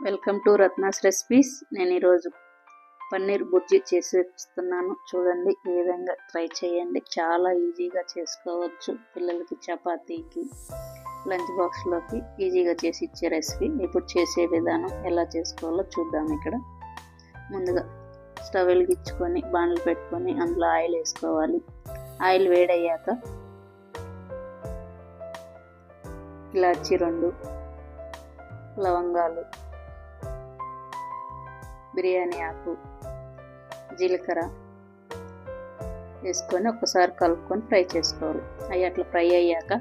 Welcome to Ratna's recipes. నేను ఈరోజు పన్నీర్ బుర్జీ చేసి ఇస్తున్నాను. చూడండి ఈ విధంగా ట్రై చేయండి. చాలా ఈజీగా చేసుకోవచ్చు పిల్లలకి చపాతీకి లంచ్ బాక్స్లోకి ఈజీగా చేసి ఇచ్చే రెసిపీ. ఇప్పుడు చేసే విధానం ఎలా చేసుకోవాలో చూద్దాం ఇక్కడ. ముందుగా స్టవ్ వెలిగించుకొని బాండ్లు పెట్టుకొని అందులో ఆయిల్ వేసుకోవాలి. ఆయిల్ వేడయ్యాక ఇలాచి రెండు లవంగాలు బిర్యానీ ఆకు జీలకర్ర వేసుకొని ఒకసారి కలుపుకొని ఫ్రై చేసుకోవాలి. అవి అట్లా ఫ్రై అయ్యాక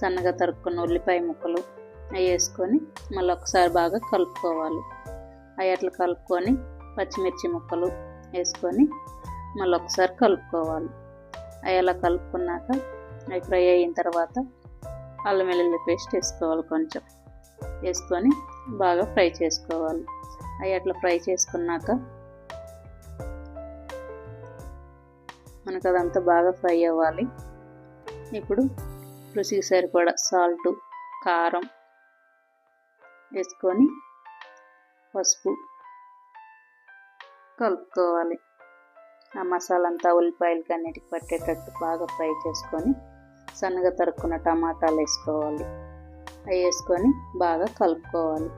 సన్నగా తరుక్కున్న ఉల్లిపాయ ముక్కలు అవి వేసుకొని మళ్ళీ ఒకసారి బాగా కలుపుకోవాలి. అవి అట్లా కలుపుకొని పచ్చిమిర్చి ముక్కలు వేసుకొని మళ్ళీ ఒకసారి కలుపుకోవాలి. అవి అలా కలుపుకున్నాక అవి ఫ్రై అయిన తర్వాత అల్లం వెల్లుల్లి పేస్ట్ వేసుకోవాలి కొంచెం. వేసుకొని బాగా ఫ్రై చేసుకోవాలి. అవి అట్లా ఫ్రై చేసుకున్నాక మనకు అదంతా బాగా ఫ్రై అవ్వాలి. ఇప్పుడు రుచికి సరిపడా సాల్ట్ కారం వేసుకొని పసుపు కలుపుకోవాలి. ఆ మసాలా అంతా ఉల్లిపాయలకి అన్నిటికి పట్టేటట్టు బాగా ఫ్రై చేసుకొని సన్నగా తరుక్కున్న టమాటాలు వేసుకోవాలి. అవి వేసుకొని బాగా కలుపుకోవాలి.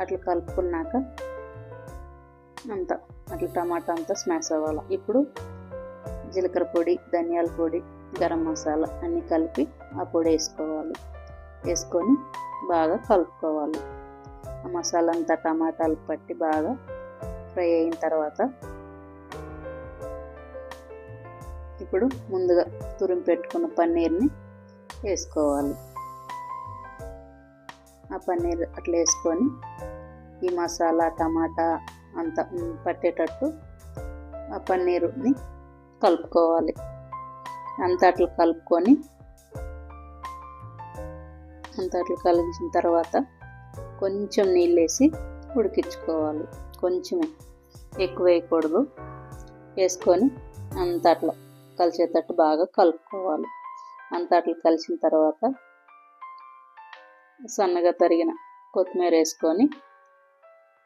అట్లా కలుపుకున్నాక అంతా అట్లా టమాటా అంతా స్మాష్ అవ్వాలి. ఇప్పుడు జీలకర్ర పొడి ధనియాల పొడి గరం మసాలా అన్నీ కలిపి ఆ పొడి వేసుకోవాలి. వేసుకొని బాగా కలుపుకోవాలి. ఆ మసాలా అంతా టమాటాలు పట్టి బాగా ఫ్రై అయిన తర్వాత ఇప్పుడు ముందుగా తురిమి పెట్టుకున్న పన్నీర్ని వేసుకోవాలి. ఆ పన్నీర్ అట్లా వేసుకొని ఈ మసాలా టమాటా అంత పట్టేటట్టు ఆ పన్నీరుని కలుపుకోవాలి. అంత అట్లా కలుపుకొని అంత అట్లా కలిసిన తర్వాత కొంచెం నీళ్ళు వేసి ఉడికించుకోవాలి. కొంచెమే ఎక్కువ వేయకూడదు. వేసుకొని అంత అట్లా కలిసేటట్టు బాగా కలుపుకోవాలి. అంత అట్లా కలిసిన తర్వాత సన్నగా తరిగిన కొత్తిమీర వేసుకొని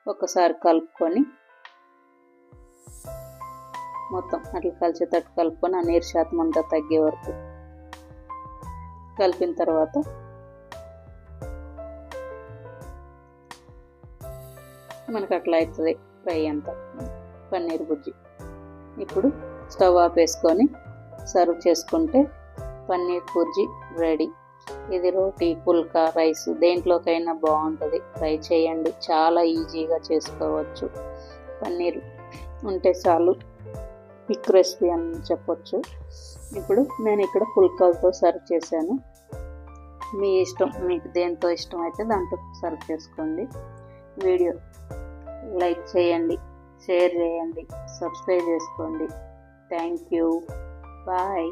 ఒకసారి కలుపుకొని మొత్తం అట్లా కలిసేటట్టు కలుపుకొని ఆ నీరు శాతం అంతా తగ్గే వరకు కలిపిన తర్వాత మనకు అట్లా అవుతుంది ఫ్రై అంతా. పన్నీర్ బుజ్జి. ఇప్పుడు స్టవ్ ఆఫ్ వేసుకొని సర్వ్ చేసుకుంటే పన్నీర్ బుర్జీ రెడీ. ఇది రోటీ పుల్కా రైస్ దేంట్లోకైనా బాగుంటుంది. ట్రై చేయండి. చాలా ఈజీగా చేసుకోవచ్చు. పన్నీర్ ఉంటే చాలు. క్విక్ రెసిపీ అని చెప్పొచ్చు. ఇప్పుడు నేను ఇక్కడ పుల్కాలతో సర్వ్ చేశాను. మీ ఇష్టం మీకు దేంతో ఇష్టం అయితే దాంతో సర్వ్ చేసుకోండి. వీడియో లైక్ చేయండి షేర్ చేయండి సబ్స్క్రైబ్ చేసుకోండి. Thank you. Bye.